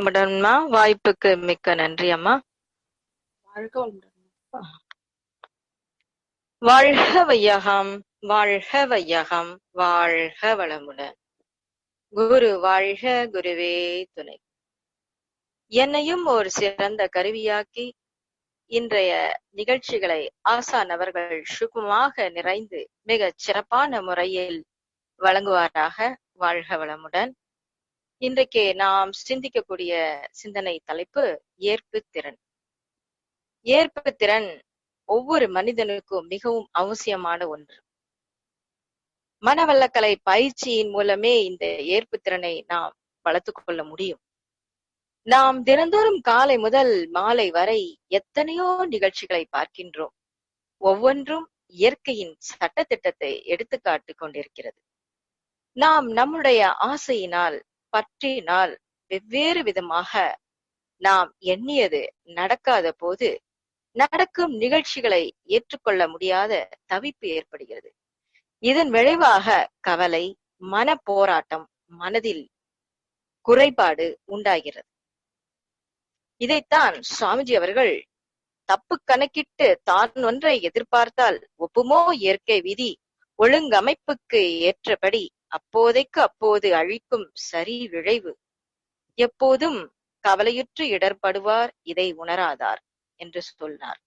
வளமுடன்மா வாய்ப்புக்கு மிக்க நன்றி அம்மா. வாழ்க வையகம் வாழ்க வையகம் வாழ்க வளமுடன் குரு வாழ்க குருவே துணை. என்னையும் ஒரு சிறந்த கருவியாக்கி இன்றைய நிகழ்ச்சிகளை ஆசான் அவர்கள் சுகமாக நிறைந்து மிகச் சிறப்பான முறையில் வழங்குவாராக. வாழ்க வளமுடன். இன்றைக்கு நாம் சிந்திக்கக்கூடிய சிந்தனை தலைப்பு ஏற்பு திறன். ஏற்பு திறன் ஒவ்வொரு மனிதனுக்கும் மிகவும் அவசியமான ஒன்று. மனவல்லக்கலை பயிற்சியின் மூலமே இந்த ஏற்பு திறனை நாம் வளர்த்துக் கொள்ள முடியும். நாம் தினந்தோறும் காலை முதல் மாலை வரை எத்தனையோ நிகழ்ச்சிகளை பார்க்கின்றோம். ஒவ்வொன்றும் இயற்கையின் சட்டத்திட்டத்தை எடுத்துக்காட்டு கொண்டிருக்கிறது. நாம் நம்முடைய ஆசையினால் பற்றினால் வெவ்வேறு விதமாக நாம் எண்ணியது நடக்காத போது நடக்கும் நிகழ்ச்சிகளை ஏற்றுக்கொள்ள முடியாத தவிப்பு ஏற்படுகிறது. இதன் விளைவாக கவலை மன போராட்டம் மனதில் குறைபாடு உண்டாகிறது. இதைத்தான் சுவாமிஜி அவர்கள் தப்பு கணக்கிட்டு தான் ஒன்றை எதிர்பார்த்தால் ஒப்புமோ இயற்கை விதி ஒழுங்கமைப்புக்கு ஏற்றபடி அப்போதைக்கு அப்போது அழிக்கும் சரி விளைவு எப்போதும் கவலையுற்று இடர்படுவார் இதை உணராதார் என்று சொன்னார்.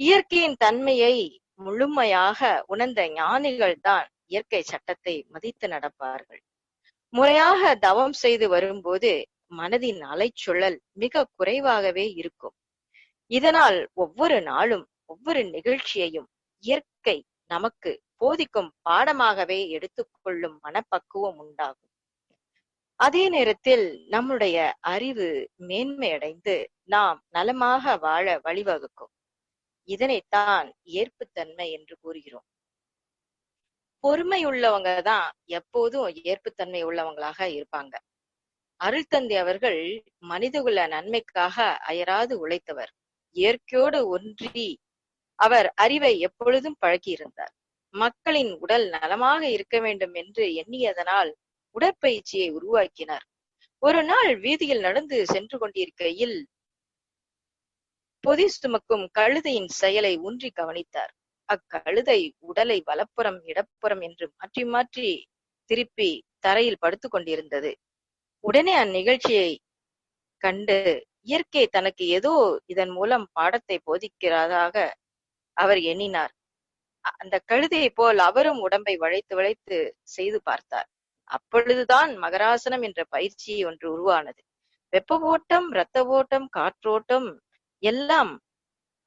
இயற்கையின் தன்மையை முழுமையாக உணர்ந்த ஞானிகள் தான் இயற்கை சட்டத்தை மதித்து நடப்பார்கள். முறையாக தவம் செய்து வரும்போது மனதின் அலைச்சுழல் மிக குறைவாகவே இருக்கும். இதனால் ஒவ்வொரு நாளும் ஒவ்வொரு நிகழ்ச்சியையும் இயற்கை நமக்கு போதிக்கும் பாடமாகவே எடுத்துக்கொள்ளும் மனப்பக்குவம் உண்டாகும். அதே நேரத்தில் நம்முடைய அறிவு மேன்மையடைந்து நாம் நலமாக வாழ வழிவகுக்கும். இதனைத்தான் ஏற்புத்தன்மை என்று கூறுகிறோம். பொறுமை உள்ளவங்க தான் எப்போதும் ஏற்புத்தன்மை உள்ளவங்களாக இருப்பாங்க. அருள்தந்தி அவர்கள் மனிதகுல நன்மைக்காக அயராது உழைத்தவர். இயற்கையோடு ஒன்றி அவர் அறிவை எப்பொழுதும் பழக்கியிருந்தார் மக்களின் உடல் நலமாக இருக்க வேண்டும் என்று எண்ணியதனால் உடற்பயிற்சியை உருவாக்கினார். ஒரு நாள் வீதியில் நடந்து சென்று கொண்டிருக்கையில் பொதி சுமக்கும் கழுதையின் செயலை ஊன்றி கவனித்தார். அக்கழுதை உடலை வலப்புறம் இடப்புறம் என்று மாற்றி மாற்றி திருப்பி தரையில் படுத்துக் கொண்டிருந்தது. உடனே அந்நிகழ்ச்சியை கண்டு இயற்கை தனக்கு ஏதோ இதன் மூலம் பாடத்தை போதிக்கிறதாக அவர் எண்ணினார். அந்த கழுதையை போல் அவரும் உடம்பை வளைத்து வளைத்து செய்து பார்த்தார். அப்பொழுதுதான் மகராசனம் என்ற பயிற்சி ஒன்று உருவானது. வெப்ப ஓட்டம் இரத்த ஓட்டம் காற்றோட்டம் எல்லாம்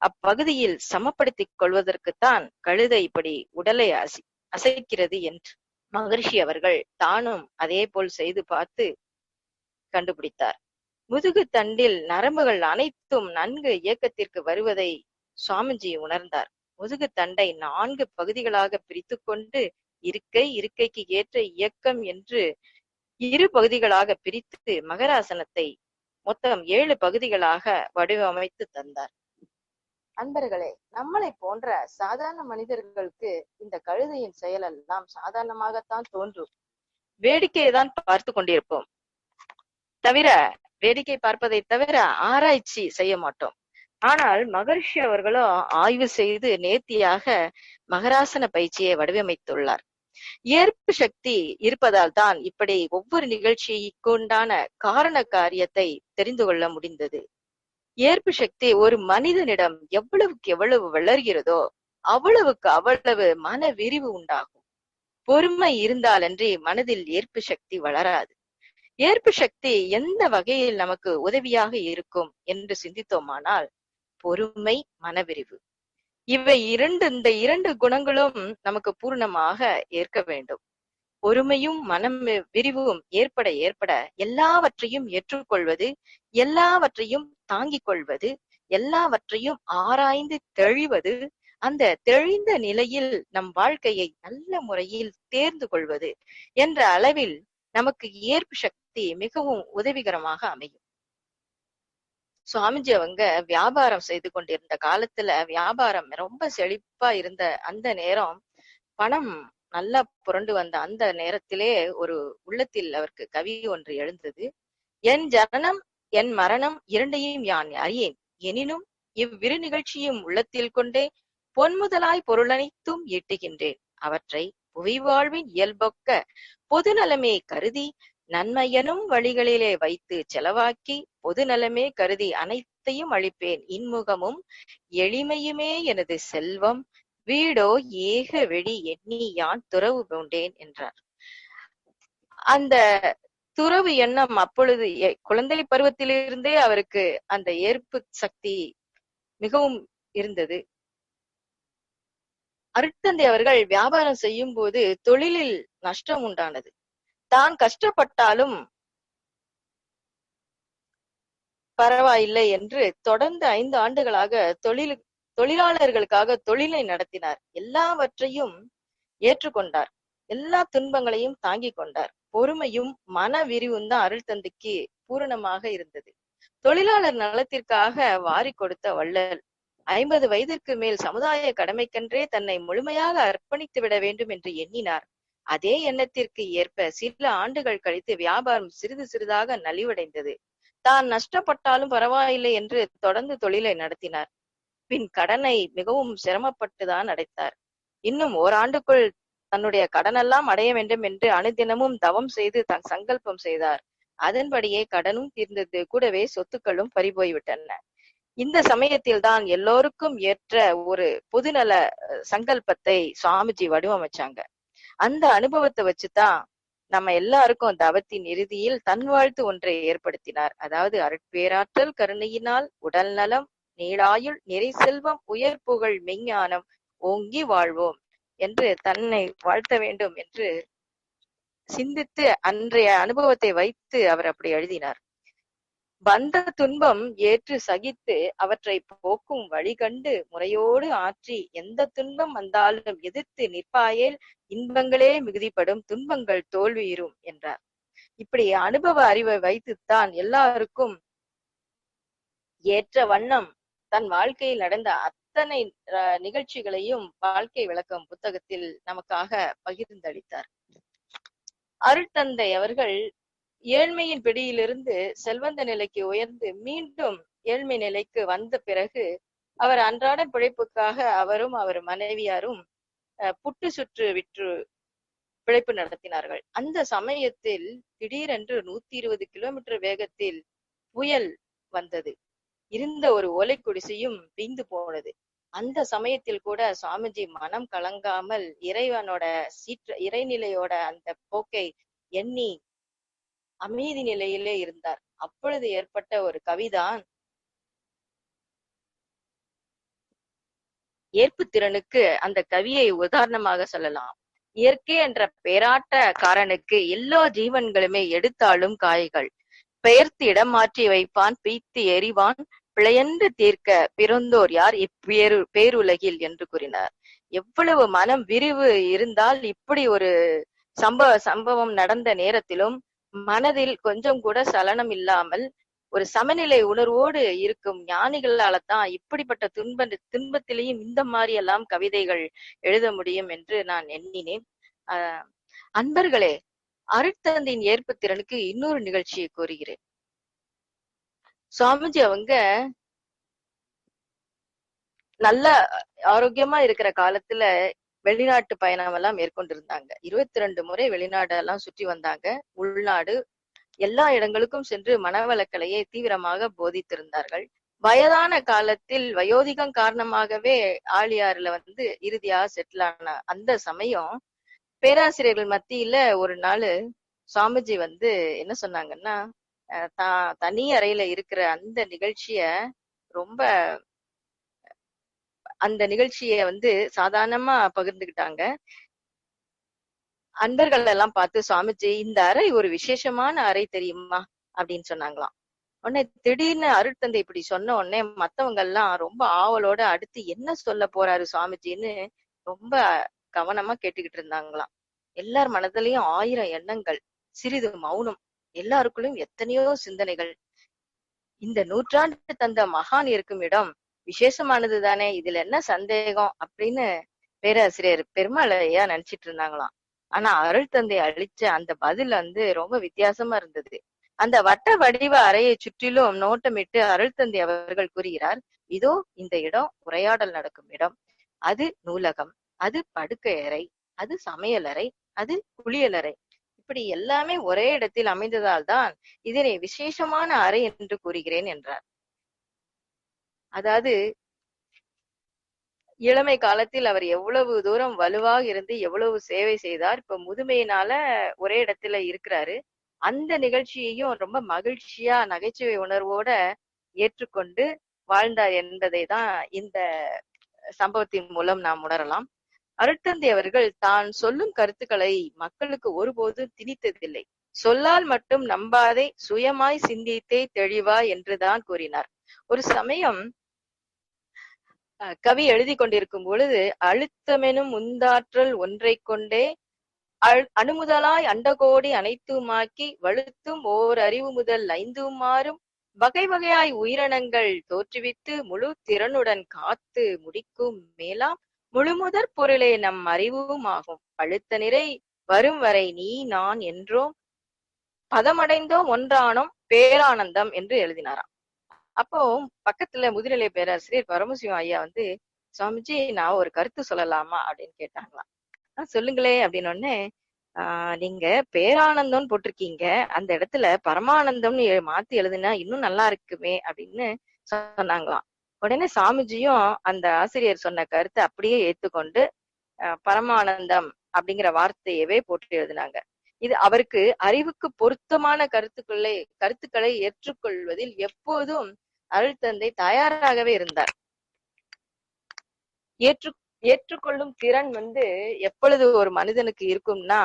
அப்பகுதியில் சமப்படுத்திக் கொள்வதற்குத்தான் கழுதை இப்படி உடலை அசை அசைக்கிறது என்று மகரிஷி அவர்கள் தானும் அதே போல் செய்து பார்த்து கண்டுபிடித்தார். முதுகு தண்டில் நரம்புகள் அனைத்தும் நன்கு இயக்கத்திற்கு வருவதை சுவாமிஜி உணர்ந்தார். முதுகு தண்டை நான்கு பகுதிகளாக பிரித்து கொண்டு இருக்கை இருக்கைக்கு ஏற்ற இயக்கம் என்று இரு பகுதிகளாக பிரித்து மகராசனத்தை மொத்தம் ஏழு பகுதிகளாக வடிவமைத்து தந்தார். அன்பர்களே நம்மளை போன்ற சாதாரண மனிதர்களுக்கு இந்த கழுதையின் செயலெல்லாம் சாதாரணமாகத்தான் தோன்றும். வேடிக்கையை தான் பார்த்து கொண்டிருப்போம். தவிர வேடிக்கை பார்ப்பதை தவிர ஆராய்ச்சி செய்ய மாட்டோம். ஆனால் மகர்ஷி அவர்களோ ஆய்வு செய்து நேர்த்தியாக மகராசன பயிற்சியை வடிவமைத்துள்ளார். ஏற்பு சக்தி இருப்பதால் தான் இப்படி ஒவ்வொரு நிகழ்ச்சிக்குண்டான காரண காரியத்தை தெரிந்து கொள்ள முடிந்தது. ஏற்பு சக்தி ஒரு மனிதனிடம் எவ்வளவுக்கு எவ்வளவு வளர்கிறதோ அவ்வளவுக்கு அவ்வளவு மன விரிவு உண்டாகும். பொறுமை இருந்தாலன்றி மனதில் ஏற்பு சக்தி வளராது. ஏற்பு சக்தி எந்த வகையில் நமக்கு உதவியாக இருக்கும் என்று சிந்தித்தோமானால் பொறுமை மனவிரிவு. இவை இரண்டு இந்த இரண்டு குணங்களும் நமக்கு பூர்ணமாக ஏற்க வேண்டும். பொறுமையும் மனம் விரிவும் ஏற்பட ஏற்பட எல்லாவற்றையும் ஏற்றுக்கொள்வது எல்லாவற்றையும் தாங்கிக் கொள்வது எல்லாவற்றையும் ஆராய்ந்து தெளிவது அந்த தெளிந்த நிலையில் நம் வாழ்க்கையை நல்ல முறையில் தேர்ந்து கொள்வது என்ற அளவில் நமக்கு ஏற்பு சக்தி மிகவும் உதவிகரமாக அமையும். சுவாமிஜி அவங்க வியாபாரம் செய்து கொண்டிருந்த காலத்துல வியாபாரம் ரொம்ப செழிப்பா இருந்த அந்த நேரம் பணம் நல்லா புரண்டு வந்த அந்த நேரத்திலே ஒரு உள்ளத்தில் அவருக்கு கவி ஒன்று எழுந்தது. என் ஜனனம் என் மரணம் இரண்டையும் யான் அறியேன். எனினும் இவ்விரு நிகழ்ச்சியும் உள்ளத்தில் கொண்டே பொன்முதலாய் பொருளனைத்தும் ஈட்டுகின்றேன். அவற்றை புவி வாழ்வின் இயல்பொக்க பொது நலமே கருதி நன்மையனும் வழிகளிலே வைத்து செலவாக்கி பொது நலமே கருதி அனைத்தையும் அளிப்பேன். இன்முகமும் எளிமையுமே எனது செல்வம். வீடோ ஏக வெளி எண்ணி யான் துறவு பூண்டேன் என்றார். அந்த துறவு எண்ணம் அப்பொழுது குழந்தை பருவத்திலிருந்தே அவருக்கு அந்த ஏற்பு சக்தி மிகவும் இருந்தது. அருட்தந்தை அவர்கள் வியாபாரம் செய்யும் போது தொழிலில் நஷ்டம் உண்டானது. தான் கஷ்டப்பட்டாலும் பரவாயில்லை என்று தொடர்ந்து ஐந்து ஆண்டுகளாக தொழில் தொழிலாளர்களுக்காக தொழிலை நடத்தினார். எல்லாவற்றையும் ஏற்றுக்கொண்டார். எல்லா துன்பங்களையும் தாங்கிக் கொண்டார். பொறுமையும் மன விரிவும் தான் அருள் தந்தைக்கு பூரணமாக இருந்தது. தொழிலாளர் நலத்திற்காக வாரி கொடுத்த வள்ளல் ஐம்பது வயதிற்கு மேல் சமுதாய கடமைக்கென்றே தன்னை முழுமையாக அர்ப்பணித்து விட வேண்டும் என்று எண்ணினார். அதே எண்ணத்திற்கு ஏற்ப சில ஆண்டுகள் கழித்து வியாபாரம் சிறிது சிறிதாக நலிவடைந்தது. தான் நஷ்டப்பட்டாலும் பரவாயில்லை என்று தொடர்ந்து தொழிலை நடத்தினார். பின் கடனை மிகவும் சிரமப்பட்டுதான் அடைத்தார். இன்னும் ஓராண்டுக்குள் தன்னுடைய கடனெல்லாம் அடைய வேண்டும் என்று அனுதினமும் தவம் செய்து தன் சங்கல்பம் செய்தார். அதன்படியே கடனும் தீர்ந்தது. கூடவே சொத்துக்களும் பறிபோய்விட்டன. இந்த சமயத்தில் தான் எல்லோருக்கும் ஏற்ற ஒரு பொதுநல அஹ், சங்கல்பத்தை சுவாமிஜி வடிவமைச்சாங்க. அந்த அனுபவத்தை வச்சுதான் நம்ம எல்லாருக்கும் தவத்தின் இறுதியில் தன் வாழ்த்து ஒன்றை ஏற்படுத்தினார். அதாவது அருட்பேராற்றல் கருணையினால் உடல் நலம் நீளாயுள் நிறை செல்வம் உயர் புகழ் மெஞ்ஞானம் ஓங்கி வாழ்வோம் என்று தன்னை வாழ்த்த வேண்டும் என்று சிந்தித்து அன்றைய அனுபவத்தை வைத்து அவர் அப்படி எழுதினார். வந்த துன்பம் ஏற்று சகித்து அவற்றை போக்கும் வழி கண்டு முறையோடு ஆற்றி எந்த துன்பம் வந்தாலும் எதிர்த்து நிற்பாயேல் இன்பங்களே மிகுதிப்படும் துன்பங்கள் தோல்வியுறும் என்றார். இப்படி அனுபவ அறிவை வைத்துத்தான் எல்லாருக்கும் ஏற்ற வண்ணம் தன் வாழ்க்கையில் நடந்த அத்தனை அஹ், நிகழ்ச்சிகளையும் வாழ்க்கை விளக்கம் புத்தகத்தில் நமக்காக பகிர்ந்தளித்தார். அருட்தந்தை அவர்கள் ஏழ்மையின் பிடியிலிருந்து செல்வந்த நிலைக்கு உயர்ந்து மீண்டும் ஏழ்மை நிலைக்கு வந்த பிறகு அவர் அன்றாட பிழைப்புக்காக அவரும் அவர் மனைவியாரும் புட்டு சுற்று விற்று பிழைப்பு நடத்தினார்கள். அந்த சமயத்தில் திடீரென்று நூத்தி இருபது கிலோமீட்டர் வேகத்தில் புயல் வந்தது. இருந்த ஒரு ஓலை குடிசையும் வீந்து போனது. அந்த சமயத்தில் கூட சுவாமிஜி மனம் கலங்காமல் இறைவனோட சீற்ற இறைநிலையோட அந்த போக்கை எண்ணி அமைதி நிலையிலே இருந்தார். அப்பொழுது ஏற்பட்ட ஒரு கவிதான் ஏற்பு திறனுக்கு அந்த கவியை உதாரணமாக சொல்லலாம். இயற்கை என்ற பேராட்ட காரனுக்கு எல்லா ஜீவன்களுமே எடுத்தாலும் காய்கள். பெயர்த்து இடம் மாற்றி வைப்பான் பீத்து எறிவான் பிழையன்று தீர்க்க பிறந்தோர் யார்? இப்பேரு பேருலகில் என்று கூறினார். எவ்வளவு மனம் விரிவு இருந்தால் இப்படி ஒரு சம்பவ சம்பவம் நடந்த நேரத்திலும் மனதில் கொஞ்சம் கூட சலனம் இல்லாமல் ஒரு சமநிலை உணர்வோடு இருக்கும் ஞானிகளால தான் இப்படிப்பட்ட துன்ப துன்பத்திலேயும் இந்த மாதிரி எல்லாம் கவிதைகள் எழுத முடியும் என்று நான் எண்ணினேன். ஆஹ் அன்பர்களே அருட்தந்தையின் ஏற்பு திறனுக்கு இன்னொரு நிகழ்ச்சியை கூறுகிறேன். சுவாமிஜி அவங்க நல்ல ஆரோக்கியமா இருக்கிற காலத்துல வெளிநாட்டு பயணம் எல்லாம் மேற்கொண்டிருந்தாங்க. இருபத்தி ரெண்டு முறை வெளிநாடு எல்லாம் சுற்றி வந்தாங்க. உள்நாடு எல்லா இடங்களுக்கும் சென்று மனவளக்கலையை தீவிரமாக போதித்திருந்தார்கள். வயதான காலத்தில் வயோதிகம் காரணமாகவே ஆழியாறுல வந்து இறுதியா செட்டில் ஆன அந்த சமயம் பேராசிரியர்கள் மத்தியில ஒரு நாள் சுவாமிஜி வந்து என்ன சொன்னாங்கன்னா அஹ் தான் தனி அறையில இருக்கிற அந்த நிகழ்ச்சிய ரொம்ப அந்த நிகழ்ச்சிய வந்து சாதாரணமா பகிர்ந்துகிட்டாங்க. அன்பர்கள் எல்லாம் பார்த்து சுவாமிஜி இந்த அறை ஒரு விசேஷமான அறை தெரியுமா? அப்படின்னு சொன்னாங்களாம். உடனே திடீர்னு அருட்தந்தை இப்படி சொன்ன உடனே மத்தவங்க எல்லாம் ரொம்ப ஆவலோட அடுத்து என்ன சொல்ல போறாரு சுவாமிஜின்னு ரொம்ப கவனமா கேட்டுக்கிட்டு இருந்தாங்களாம். எல்லார் மனதிலையும் ஆயிரம் எண்ணங்கள் சிறிது மௌனம் எல்லாருக்குள்ளும் எத்தனையோ சிந்தனைகள். இந்த நூற்றாண்டு தந்த மகான் இருக்கும் இடம் விசேஷமானது தானே இதுல என்ன சந்தேகம் அப்படின்னு பேராசிரியர் பெருமாளையா நினைச்சிட்டு இருந்தாங்களாம். ஆனா அருள் தந்தை அழிச்ச அந்த பதில் வந்து ரொம்ப வித்தியாசமா இருந்தது. அந்த வட்ட வடிவ அறையை சுற்றிலும் நோட்டமிட்டு அருள் தந்தை அவர்கள் கூறுகிறார் இதோ இந்த இடம் உரையாடல் நடக்கும் இடம். அது நூலகம் அது படுக்கை அறை அது சமையலறை அது குளியலறை இப்படி எல்லாமே ஒரே இடத்தில் அமைந்ததால் தான் இதனை விசேஷமான அறை என்று கூறுகிறேன் என்றார். அதாவது இளமை காலத்தில் அவர் எவ்வளவு தூரம் வலுவாக இருந்து எவ்வளவு சேவை செய்தார் இப்ப முதுமையினால ஒரே இடத்துல இருக்கிறாரு. அந்த நிகழ்ச்சியையும் ரொம்ப மகிழ்ச்சியா நகைச்சுவை உணர்வோட ஏற்றுக்கொண்டு வாழ்ந்தார் என்பதை தான் இந்த சம்பவத்தின் மூலம் நாம் உணரலாம். அருட்தந்தை அவர்கள் தான் சொல்லும் கருத்துக்களை மக்களுக்கு ஒருபோதும் திணித்ததில்லை. சொல்லால் மட்டும் நம்பாதே சுயமாய் சிந்தித்தே தெளிவா என்றுதான் கூறினார். ஒரு சமயம் கவி எழுதி கொண்டிருக்கும் பொழுது அழுத்தமெனும் உந்தாற்றல் ஒன்றைக் கொண்டே அணுமுதலாய் அண்டகோடி அனைத்துமாக்கி வழுத்தும் ஓர் அறிவு முதல் ஐந்துமாறும் வகை வகையாய் உயிரினங்கள் தோற்றுவித்து முழு திறனுடன் காத்து முடிக்கும் மேலாம் முழுமுதற் பொருளே நம் அறிவும் ஆகும் அழுத்த நிறை வரும் வரை நீ நான் என்றோம் பதமடைந்தோம் ஒன்றானோம் பேரானந்தம் என்று எழுதினாராம். அப்போ பக்கத்துல முதுநிலை பேராசிரியர் பரமசிவம் ஐயா வந்து சுவாமிஜி நான் ஒரு கருத்து சொல்லலாமா? அப்படின்னு கேட்டாங்களாம். ஆஹ் சொல்லுங்களே அப்படின்னு உடனே ஆஹ் நீங்க பேரானந்தம்னு போட்டிருக்கீங்க. அந்த இடத்துல பரமானந்தம்னு மாத்தி எழுதுனா இன்னும் நல்லா இருக்குமே அப்படின்னு சொன்னாங்களாம். உடனே சாமிஜியும் அந்த ஆசிரியர் சொன்ன கருத்தை அப்படியே ஏத்துக்கொண்டு பரமானந்தம் அப்படிங்கிற வார்த்தையவே போட்டு எழுதினாங்க. இது அவருக்கு அறிவுக்கு பொருத்தமான கருத்துக்களை கருத்துக்களை ஏற்றுக்கொள்வதில் எப்போதும் அருள் தந்தை தயாராகவே இருந்தார். ஏற்று ஏற்றுக்கொள்ளும் திறன் வந்து எப்பொழுது ஒரு மனிதனுக்கு இருக்கும்னா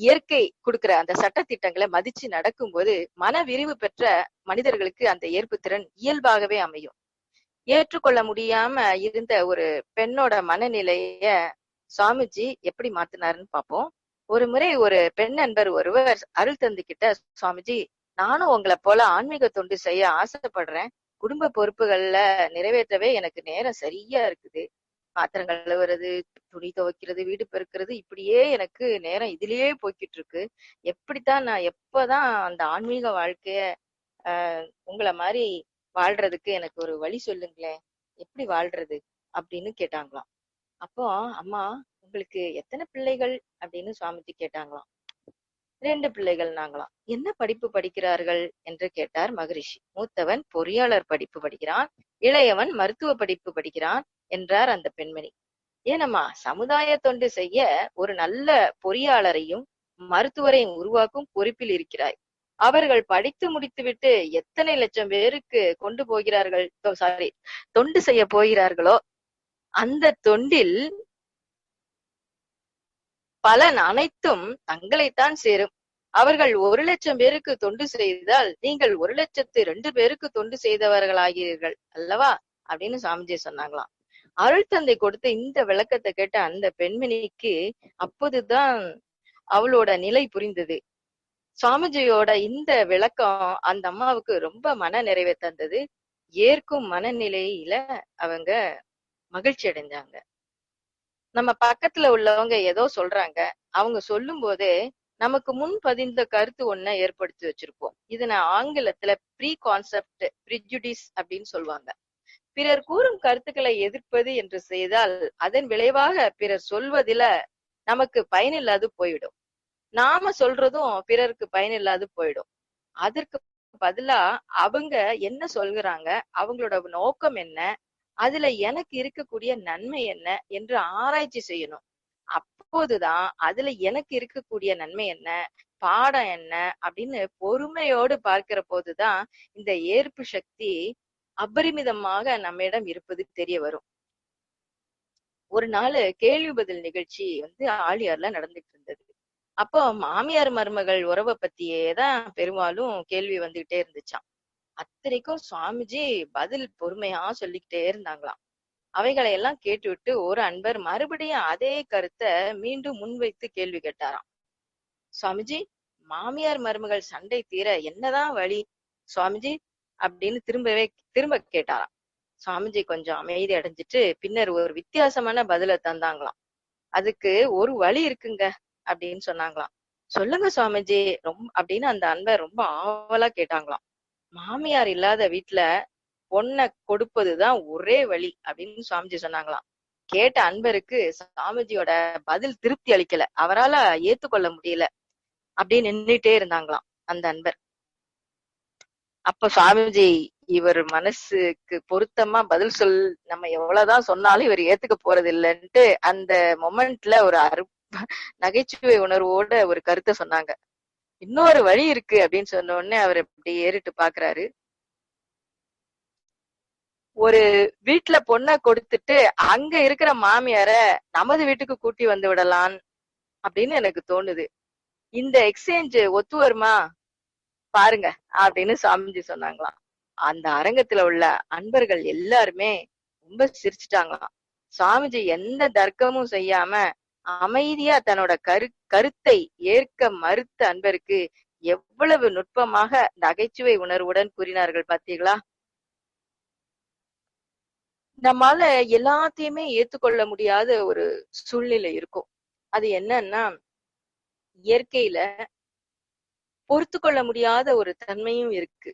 இயற்கை கொடுக்கிற அந்த சட்டத்திட்டங்களை மதிச்சு நடக்கும்போது மன விரிவு பெற்ற மனிதர்களுக்கு அந்த ஏற்பு திறன் இயல்பாகவே அமையும். ஏற்றுக்கொள்ள முடியாம இருந்த ஒரு பெண்ணோட மனநிலைய சுவாமிஜி எப்படி மாத்தினாருன்னு பார்ப்போம். ஒரு முறை ஒரு பெண் நண்பர் ஒருவர் அருள் தந்து கிட்ட சுவாமிஜி நானும் உங்களை போல ஆன்மீக தொண்டு செய்ய ஆசைப்படுறேன். குடும்ப பொறுப்புகள்ல நிறைவேற்றவே எனக்கு நேரம் சரியா இருக்குது. பாத்திரம் கழுவுறது துணி துவைக்கிறது வீடு பெருக்கிறது இப்படியே எனக்கு நேரம் இதுலயே போய்கிட்டு இருக்கு எப்படித்தான் நான் எப்பதான் அந்த ஆன்மீக வாழ்க்கைய ஆஹ் உங்களை மாதிரி வாழ்றதுக்கு எனக்கு ஒரு வழி சொல்லுங்களேன். எப்படி வாழ்றது அப்படின்னு கேட்டாங்களாம். அப்போ அம்மா உங்களுக்கு எத்தனை பிள்ளைகள்? அப்படின்னு சுவாமிஜி கேட்டாங்களாம். ரெண்டு பிள்ளைகள் நாங்களாம். என்ன படிப்பு படிக்கிறார்கள் என்று கேட்டார் மகரிஷி. மூத்தவன் பொறியாளர் படிப்பு படிக்கிறான் இளையவன் மருத்துவ படிப்பு படிக்கிறான் என்றார் அந்த பெண்மணி. ஏனம்மா சமுதாய தொண்டு செய்ய ஒரு நல்ல பொறியாளரையும் மருத்துவரையும் உருவாக்கும் பொறுப்பில் இருக்கிறாய். அவர்கள் படித்து முடித்துவிட்டு எத்தனை லட்சம் பேருக்கு கொண்டு போகிறார்கள் சாரி தொண்டு செய்ய போகிறார்களோ அந்த தொண்டில் பலன் அனைத்தும் தங்களைத்தான் சேரும். அவர்கள் ஒரு லட்சம் பேருக்கு தொண்டு செய்தால் நீங்கள் ஒரு லட்சத்து ரெண்டு பேருக்கு தொண்டு செய்தவர்களாகிறீர்கள் அல்லவா? அப்படின்னு சாமிஜி சொன்னாங்களாம். அருள் தந்தை கொடுத்த இந்த விளக்கத்தை கேட்ட அந்த பெண்மணிக்கு அப்போதுதான் அவளோட நிலை புரிந்தது. சுவாமிஜியோட இந்த விளக்கம் அந்த அம்மாவுக்கு ரொம்ப மன நிறைவை தந்தது. ஏற்கும் மனநிலையில அவங்க மகிழ்ச்சி அடைஞ்சாங்க. நம்ம பக்கத்துல உள்ளவங்க ஏதோ சொல்றாங்க. அவங்க சொல்லும் போதே நமக்கு முன் பதிந்த கருத்து ஒன்ன ஏற்படுத்தி வச்சிருப்போம். இதுல ஆங்கிலத்துல ப்ரீ கான்செப்ட் பிரிஜுடிஸ் அப்படின்னு சொல்லுவாங்க. பிறர் கூறும் கருத்துக்களை எதிர்ப்பது என்று செய்தால் அதன் விளைவாக பிறர் சொல்வதில நமக்கு பயனில்லாது போயிடும் நாம சொல்றதும் பிறருக்கு பயனில்லாது போயிடும் அதற்கு பதிலா அவங்க என்ன சொல்கிறாங்க? அவங்களோட நோக்கம் என்ன? அதுல எனக்கு இருக்கக்கூடிய நன்மை என்ன என்று ஆராய்ச்சி செய்யணும். அப்போதுதான் அதுல எனக்கு இருக்கக்கூடிய நன்மை என்ன பாடம் என்ன அப்படின்னு பொறுமையோடு பார்க்கிற போதுதான் இந்த ஏற்பு சக்தி அபரிமிதமாக நம்மிடம் இருப்பது தெரிய வரும். ஒரு நாள் கேள்வி பதில் நிகழ்ச்சி வந்து ஆழியார்ல நடந்துட்டு இருந்தது. அப்போ மாமியார் மருமகள் உறவை பத்தியே தான் பெரும்பாலும் கேள்வி வந்துகிட்டே இருந்துச்சாம். அத்தனைக்கும் சுவாமிஜி பதில் பொறுமையா சொல்லிக்கிட்டே இருந்தாங்களாம். அவைகளை எல்லாம் கேட்டுவிட்டு ஒரு அன்பர் மறுபடியும் அதே கருத்தை மீண்டும் முன்வைத்து கேள்வி கேட்டாராம். சுவாமிஜி மாமியார் மருமகள் சண்டை தீர என்னதான் வழி? சுவாமிஜி அப்படின்னு திரும்பவே திரும்ப கேட்டாராம். சுவாமிஜி கொஞ்சம் அமைதி அடைஞ்சிட்டு பின்னர் ஒரு வித்தியாசமான பதில தந்தாங்களாம். அதுக்கு ஒரு வழி இருக்குங்க அப்படின்னு சொன்னாங்களாம். சொல்லுங்க சுவாமிஜி ரொம்ப அப்படின்னு அந்த அன்பர் ரொம்ப ஆவலா கேட்டாங்களாம். மாமியார் இல்லாத வீட்டுல பொண்ணை கொடுப்பதுதான் ஒரே வழி அப்படின்னு சுவாமிஜி சொன்னாங்களாம். கேட்ட அன்பருக்கு சுவாமிஜியோட பதில் திருப்தி அளிக்கல. அவரால ஏத்துக்கொள்ள முடியல அப்படியே நின்னுட்டே இருந்தாங்களாம் அந்த அன்பர். அப்ப சுவாமிஜி இவர் மனசுக்கு பொருத்தமா பதில் சொல் நம்ம எவ்வளவுதான் சொன்னாலும் இவர் ஏத்துக்க போறது இல்லைன்ட்டு அந்த மொமெண்ட்ல ஒரு அரு நகைச்சுவை உணர்வோட ஒரு கருத்தை சொன்னாங்க. இன்னொரு வழி இருக்கு அப்படின்னு சொன்ன உடனே அவர் இப்படி ஏறிட்டு பாக்குறாரு. ஒரு வீட்டுல பொண்ண கொடுத்துட்டு அங்க இருக்கிற மாமியார நமது வீட்டுக்கு கூட்டி வந்து விடலாம் அப்படின்னு எனக்கு தோணுது. இந்த எக்ஸ்சேஞ்ச் ஒத்து வருமா? பாருங்க அப்படின்னு சாமிஜி சொன்னாங்களாம். அந்த அரங்கத்துல உள்ள அன்பர்கள் எல்லாருமே ரொம்ப சிரிச்சுட்டாங்களாம். சுவாமிஜி எந்த தர்க்கமும் செய்யாம அமைதியா தன்னோட கரு கருத்தை ஏற்க மறுத்த அன்பருக்கு எவ்வளவு நுட்பமாக நகைச்சுவை உணர்வுடன் கூறினார்கள் பாத்தீங்களா நம்மால எல்லாத்தையுமே ஏத்துக்கொள்ள முடியாத ஒரு சூழ்நிலை இருக்கும். அது என்னன்னா இயற்கையில பொறுத்து கொள்ள முடியாத ஒரு தன்மையும் இருக்கு.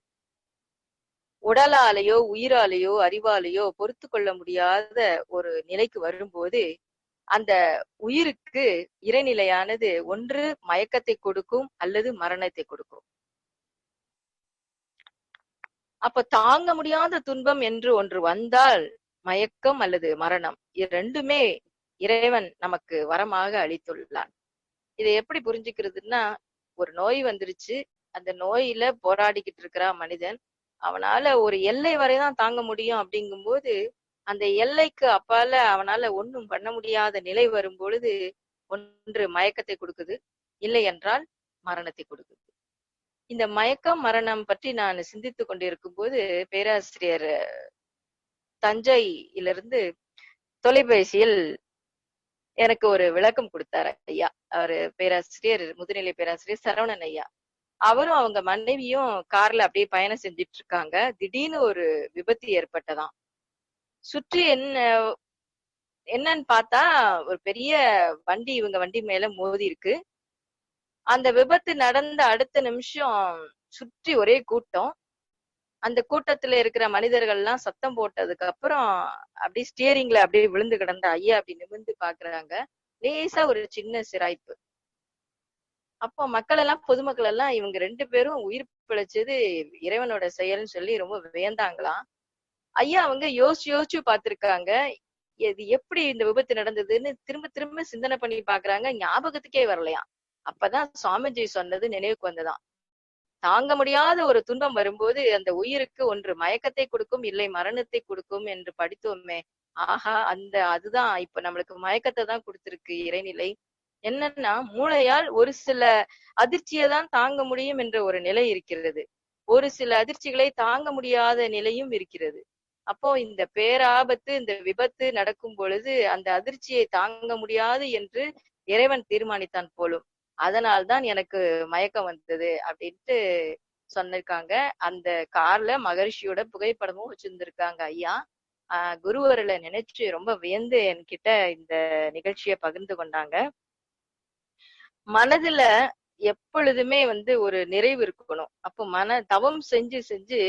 உடலாலேயோ உயிராலேயோ அறிவாலேயோ பொறுத்து கொள்ள முடியாத ஒரு நிலைக்கு வரும்போது அந்த உயிருக்கு இறைநிலையானது ஒன்று மயக்கத்தை கொடுக்கும் அல்லது மரணத்தை கொடுக்கும். அப்ப தாங்க முடியாத துன்பம் என்று ஒன்று வந்தால் மயக்கம் அல்லது மரணம் இது ரெண்டுமே இறைவன் நமக்கு வரமாக அளித்துள்ளான். இதை எப்படி புரிஞ்சுக்கிறதுன்னா ஒரு நோய் வந்துருச்சு அந்த நோயில போராடிக்கிட்டு இருக்கிறான் மனிதன். அவனால ஒரு எல்லை வரைதான் தாங்க முடியும் அப்படிங்கும்போது அந்த எல்லைக்கு அப்பால அவனால ஒண்ணும் பண்ண முடியாத நிலை வரும் பொழுது ஒன்று மயக்கத்தை கொடுக்குது இல்லை என்றால் மரணத்தை கொடுக்குது. இந்த மயக்கம் மரணம் பற்றி நான் சிந்தித்து கொண்டிருக்கும் போது பேராசிரியர் தஞ்சையிலிருந்து தொலைபேசியில் எனக்கு ஒரு விளக்கம் கொடுத்தாரு ஐயா. அவரு பேராசிரியர் முதுநிலை பேராசிரியர் சரவணன் ஐயா. அவரும் அவங்க மனைவியும் கார்ல அப்படியே பயணம் செஞ்சிட்டு இருக்காங்க. திடீர்னு ஒரு விபத்து ஏற்பட்டதாம். சுற்றி என்ன என்னன்னு பார்த்தா ஒரு பெரிய வண்டி இவங்க வண்டி மேல மோதி இருக்கு. அந்த விபத்து நடந்த அடுத்த நிமிஷம் சுற்றி ஒரே கூட்டம். அந்த கூட்டத்துல இருக்கிற மனிதர்கள் எல்லாம் சத்தம் போட்டதுக்கு அப்புறம் அப்படியே ஸ்டியரிங்ல அப்படியே விழுந்து கிடந்த ஐயா அப்படி நிமிந்து பாக்குறாங்க லேசா ஒரு சின்ன சிராய்ப்பு. அப்போ மக்கள் எல்லாம் பொதுமக்கள் எல்லாம் இவங்க ரெண்டு பேரும் உயிர் பிழைச்சது இறைவனோட செயல்னு சொல்லி ரொம்ப வியந்தாங்களாம். ஐயா அவங்க யோசிச்சு யோசிச்சு பார்த்திருக்காங்க. இது எப்படி இந்த விபத்து நடந்ததுன்னு திரும்ப திரும்ப சிந்தனை பண்ணி பாக்குறாங்க ஞாபகத்துக்கே வரலையாம் அப்பதான் சுவாமிஜி சொன்னது நினைவுக்கு வந்ததாம். தாங்க முடியாத ஒரு துன்பம் வரும்போது அந்த உயிருக்கு ஒன்று மயக்கத்தை கொடுக்கும் இல்லை மரணத்தை கொடுக்கும் என்று படித்தோமே. ஆஹா அந்த அதுதான். இப்ப நம்மளுக்கு மயக்கத்தை தான் கொடுத்திருக்கு இறைநிலை. என்னன்னா மூளையால் ஒரு சில அதிர்ச்சியை தான் தாங்க முடியும் என்ற ஒரு நிலை இருக்கிறது. ஒரு சில அதிர்ச்சிகளை தாங்க முடியாத நிலையும் இருக்கிறது. அப்போ இந்த பேராபத்து இந்த விபத்து நடக்கும் பொழுது அந்த அதிர்ச்சியை தாங்க முடியாது என்று இறைவன் தீர்மானித்தான் போலும். அதனால்தான் எனக்கு மயக்கம் வந்தது அப்படின்ட்டு சொன்னிருக்காங்க. அந்த கார்ல மகரிஷியோட புகைப்படமும் வச்சிருந்திருக்காங்க ஐயா. ஆஹ் குருவர்களை நினைச்சு ரொம்ப வியந்து என்கிட்ட இந்த நிகழ்ச்சியை பகிர்ந்து கொண்டாங்க. மனதுல எப்பொழுதுமே வந்து ஒரு நிறைவு இருக்கணும். அப்போ மன தவம் செஞ்சு செஞ்சு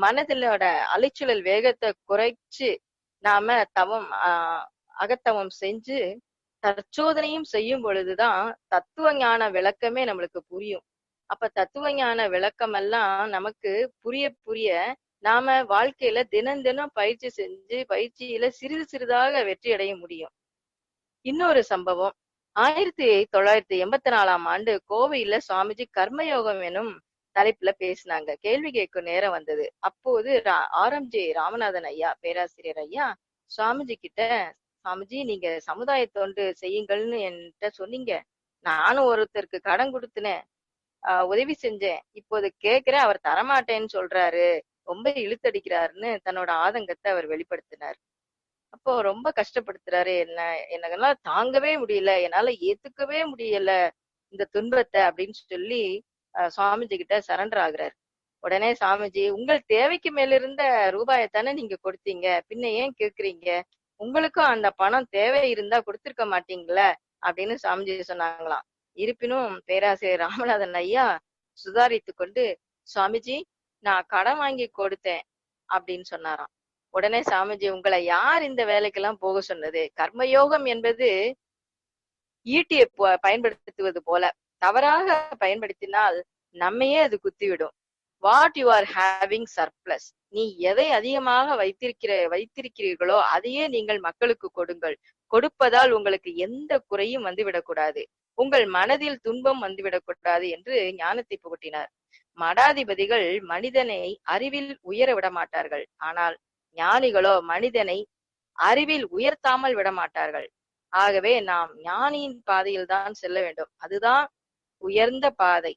மனதிலோட அலைச்சலல் வேகத்தை குறைச்சு நாம தவம் ஆஹ் அகத்தவம் செஞ்சு தற்சோதனையும் செய்யும் பொழுதுதான் தத்துவ ஞான விளக்கமே நம்மளுக்கு புரியும். அப்ப தத்துவ ஞான விளக்கம் எல்லாம் நமக்கு புரிய புரிய நாம வாழ்க்கையில தினம் தினம் பயிற்சி செஞ்சு பயிற்சியில சிறிது சிறிதாக வெற்றி அடைய முடியும். இன்னொரு சம்பவம். ஆயிரத்தி தொள்ளாயிரத்தி எண்பத்தி நாலாம் ஆண்டு கோவையில சுவாமிஜி கர்மயோகம் எனும் தலைப்புல பேசினாங்க. கேள்வி கேட்கும் நேரம் வந்தது. அப்போது ஆர் எம் ஜே ராமநாதன் ஐயா பேராசிரியர் ஐயா சுவாமிஜி கிட்ட சுவாமிஜி நீங்க சமுதாய தொண்டு செய்யுங்கள்னு என்கிட்ட சொன்னீங்க. நானும் ஒருத்தருக்கு கடன் கொடுத்தினேன். ஆஹ் உதவி செஞ்சேன். இப்போது கேக்குற அவர் தரமாட்டேன்னு சொல்றாரு. ரொம்ப இழுத்தடிக்கிறாருன்னு தன்னோட ஆதங்கத்தை அவர் வெளிப்படுத்தினார். அப்போ ரொம்ப கஷ்டப்படுத்துறாரு என்ன எனக்கெல்லாம் தாங்கவே முடியல. என்னால ஏத்துக்கவே முடியல இந்த துன்பத்தை அப்படின்னு சொல்லி சுவாமிஜி கிட்ட சரண்டர் ஆகுறாரு. உடனே சாமிஜி உங்கள் தேவைக்கு மேல இருந்த ரூபாயத்தானே நீங்க கொடுத்தீங்க? பின்ன ஏன் கேக்குறீங்க உங்களுக்கும் அந்த பணம் தேவை இருந்தா கொடுத்திருக்க மாட்டீங்களா? அப்படின்னு சாமிஜி சொன்னாங்களாம். இருப்பினும் பேராசிரியர் ராமநாதன் ஐயா சுதாரித்து கொண்டு சுவாமிஜி நான் கடன் வாங்கி கொடுத்தேன் அப்படின்னு சொன்னாராம். உடனே சாமிஜி உங்களை யார் இந்த வேலைக்கெல்லாம் போக சொன்னது? கர்மயோகம் என்பது ஈட்டியை பயன்படுத்துவது போல. தவறாக பயன்படுத்தினால் நம்மையே அது குத்திவிடும். What you are having surplus நீ எதை அதிகமாக வைத்திருக்கிற வைத்திருக்கிறீர்களோ அதையே நீங்கள் மக்களுக்கு கொடுங்கள். கொடுப்பதால் உங்களுக்கு எந்த குறையும் வந்துவிடக்கூடாது. உங்கள் மனதில் துன்பம் வந்துவிடக்கூடாது என்று ஞானத்தை புகட்டினார். மடாதிபதிகள் மனிதனை அறிவில் உயர விட மாட்டார்கள் ஆனால் ஞானிகளோ மனிதனை அறிவில் உயர்த்தாமல் விட மாட்டார்கள் ஆகவே நாம் ஞானியின் பாதையில் தான் செல்ல வேண்டும். அதுதான் உயர்ந்த பாதை.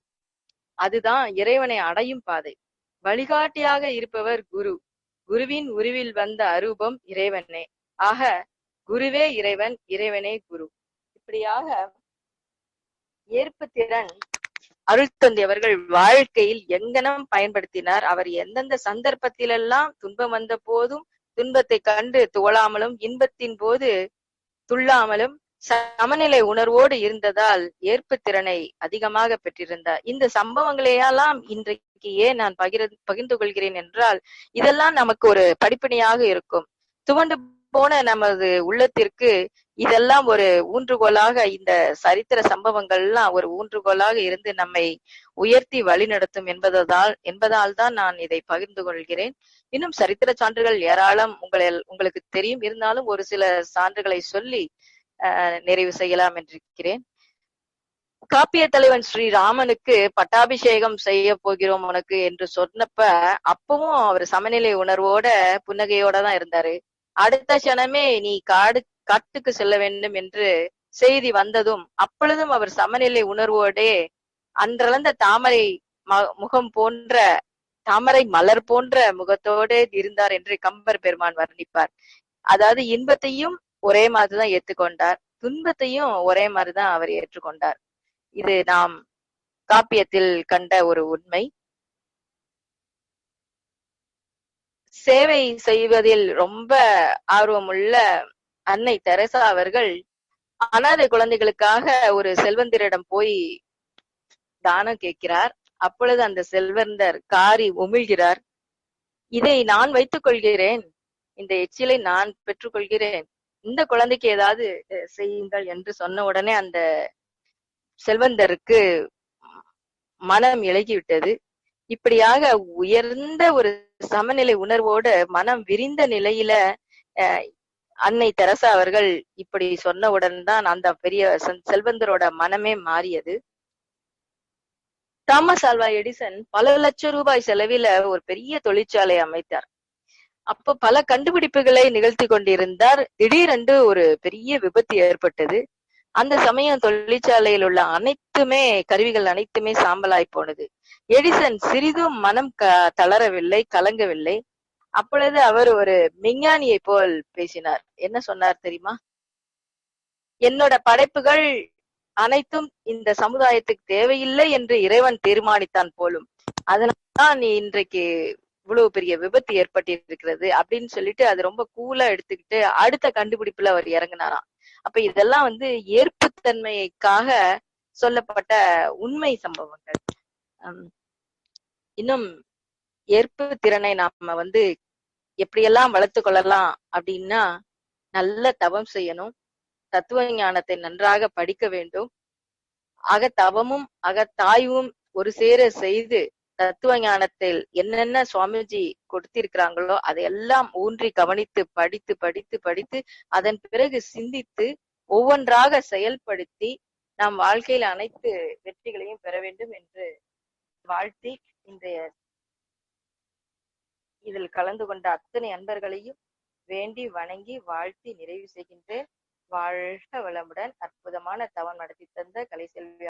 அதுதான் இறைவனை அடையும் பாதை. வழிகாட்டியாக இருப்பவர் குரு. குருவின் உருவில் வந்த அரூபம் இறைவனே. ஆக குருவே இறைவன் இறைவனே குரு. இப்படியாக ஏற்பு திறன் அருள் தந்தை அவர்கள் வாழ்க்கையில் எங்கனம் பயன்படுத்தினார். அவர் எந்தெந்த சந்தர்ப்பத்திலெல்லாம் துன்பம் வந்த போதும் துன்பத்தை கண்டு துவளாமலும் இன்பத்தின் போது துள்ளாமலும் சமநிலை உணர்வோடு இருந்ததால் ஏற்பு திறனை அதிகமாக பெற்றிருந்தார். இந்த சம்பவங்களையெல்லாம் இன்றைக்கு ஏன் நான் பகிர பகிர்ந்து கொள்கிறேன் என்றால் இதெல்லாம் நமக்கு ஒரு படிப்பினையாக இருக்கும். துவண்டு போன நமது உள்ளத்திற்கு இதெல்லாம் ஒரு ஊன்றுகோலாக இந்த சரித்திர சம்பவங்கள்லாம் ஒரு ஊன்றுகோலாக இருந்து நம்மை உயர்த்தி வழிநடத்தும் என்பதால் என்பதால் தான் நான் இதை பகிர்ந்து கொள்கிறேன். இன்னும் சரித்திர சான்றுகள் ஏராளம் உங்களை உங்களுக்கு தெரியும். இருந்தாலும் ஒரு சில சான்றுகளை சொல்லி நிறைவு செய்யலாம் என்றிருக்கிறேன். காப்பிய தலைவன் ஸ்ரீராமனுக்கு பட்டாபிஷேகம் செய்ய போகிறோம் உனக்கு என்று சொன்னப்ப அப்பவும் அவர் சமநிலை உணர்வோட புன்னகையோட தான் இருந்தாரு. அடுத்த கணமே நீ காடு காட்டுக்கு செல்ல வேண்டும் என்று செய்தி வந்ததும் அப்பொழுதும் அவர் சமநிலை உணர்வோடே அன்றளந்த தாமரை ம- முகம் போன்ற தாமரை மலர் போன்ற முகத்தோடு இருந்தார் என்று கம்பர் பெருமான் வர்ணிப்பார். அதாவது இன்பத்தையும் ஒரே மாதிரிதான் ஏற்றுக்கொண்டார். துன்பத்தையும் ஒரே மாதிரிதான் அவர் ஏற்றுக்கொண்டார். இது நாம் காப்பியத்தில் கண்ட ஒரு உண்மை. சேவை செய்வதில் ரொம்ப ஆர்வமுள்ள அன்னை தெரசா அவர்கள் அனாதை குழந்தைகளுக்காக ஒரு செல்வந்தரிடம் போய் தானம் கேட்கிறார். அப்பொழுது அந்த செல்வந்தர் காரி உமிழ்கிறார். இதை நான் வைத்துக் கொள்கிறேன். இந்த எச்சிலை நான் பெற்றுக்கொள்கிறேன். இந்த குழந்தைக்கு ஏதாவது செய்யுங்கள் என்று சொன்ன உடனே அந்த செல்வந்தருக்கு மனம் இழகிவிட்டது இப்படியாக உயர்ந்த ஒரு சமநிலை உணர்வோடு மனம் விரிந்த நிலையில அஹ், அன்னை தெரசா அவர்கள் இப்படி சொன்னவுடன் தான் அந்த பெரிய செல்வந்தரோட மனமே மாறியது. தாமஸ் ஆல்வா எடிசன் பல லட்சம் ரூபாய் செலவில ஒரு பெரிய தொழிற்சாலை அமைத்தார். அப்ப பல கண்டுபிடிப்புகளை நிகழ்த்தி கொண்டிருந்தார். திடீரென்று ஒரு பெரிய விபத்து ஏற்பட்டது. அந்த சமயம் தொழிற்சாலையில் உள்ள அனைத்துமே கருவிகள் அனைத்துமே சாம்பலாய் போனது. எடிசன் சிறிதும் மனம் க தளரவில்லை கலங்கவில்லை. அப்பொழுது அவர் ஒரு விஞ்ஞானியை போல் பேசினார். என்ன சொன்னார் தெரியுமா? என்னோட படைப்புகள் அனைத்தும் இந்த சமுதாயத்துக்கு தேவையில்லை என்று இறைவன் தீர்மானித்தான் போலும். அதனால்தான் நீ இன்றைக்கு இவ்வளவு பெரிய விபத்து ஏற்பட்டிருக்கிறது அப்படின்னு சொல்லிட்டு அது ரொம்ப கூலா எடுத்துக்கிட்டு அடுத்த கண்டுபிடிப்புல அவர் இறங்கினாராம். அப்ப இதெல்லாம் வந்து ஏற்புத்தன்மைக்காக சொல்லப்பட்ட உண்மை சம்பவங்கள். இன்னும் ஏற்பு திறனை நாம வந்து எப்படியெல்லாம் வளர்த்து கொள்ளலாம் அப்படின்னா நல்ல தவம் செய்யணும் தத்துவ ஞானத்தை நன்றாக படிக்க வேண்டும். அகத்தவமும் அகத்தாய்வும் ஒரு சேர செய்து தத்துவ ஞானத்தில் என்னென்ன சுவாமிஜி கொடுத்திருக்கிறாங்களோ அதையெல்லாம் ஊன்றி கவனித்து படித்து படித்து படித்து அதன் பிறகு சிந்தித்து ஒவ்வொன்றாக செயல்படுத்தி நாம் வாழ்க்கையில் அனைத்து வெற்றிகளையும் பெற வேண்டும் என்று வாழ்த்தி இன்றைய இதில் கலந்து கொண்ட அத்தனை அன்பர்களையும் வேண்டி வணங்கி வாழ்த்தி நிறைவு செய்கின்றேன். வாழ்க வளமுடன். அற்புதமான தவம் நடத்தி தந்த கலைசெல்வி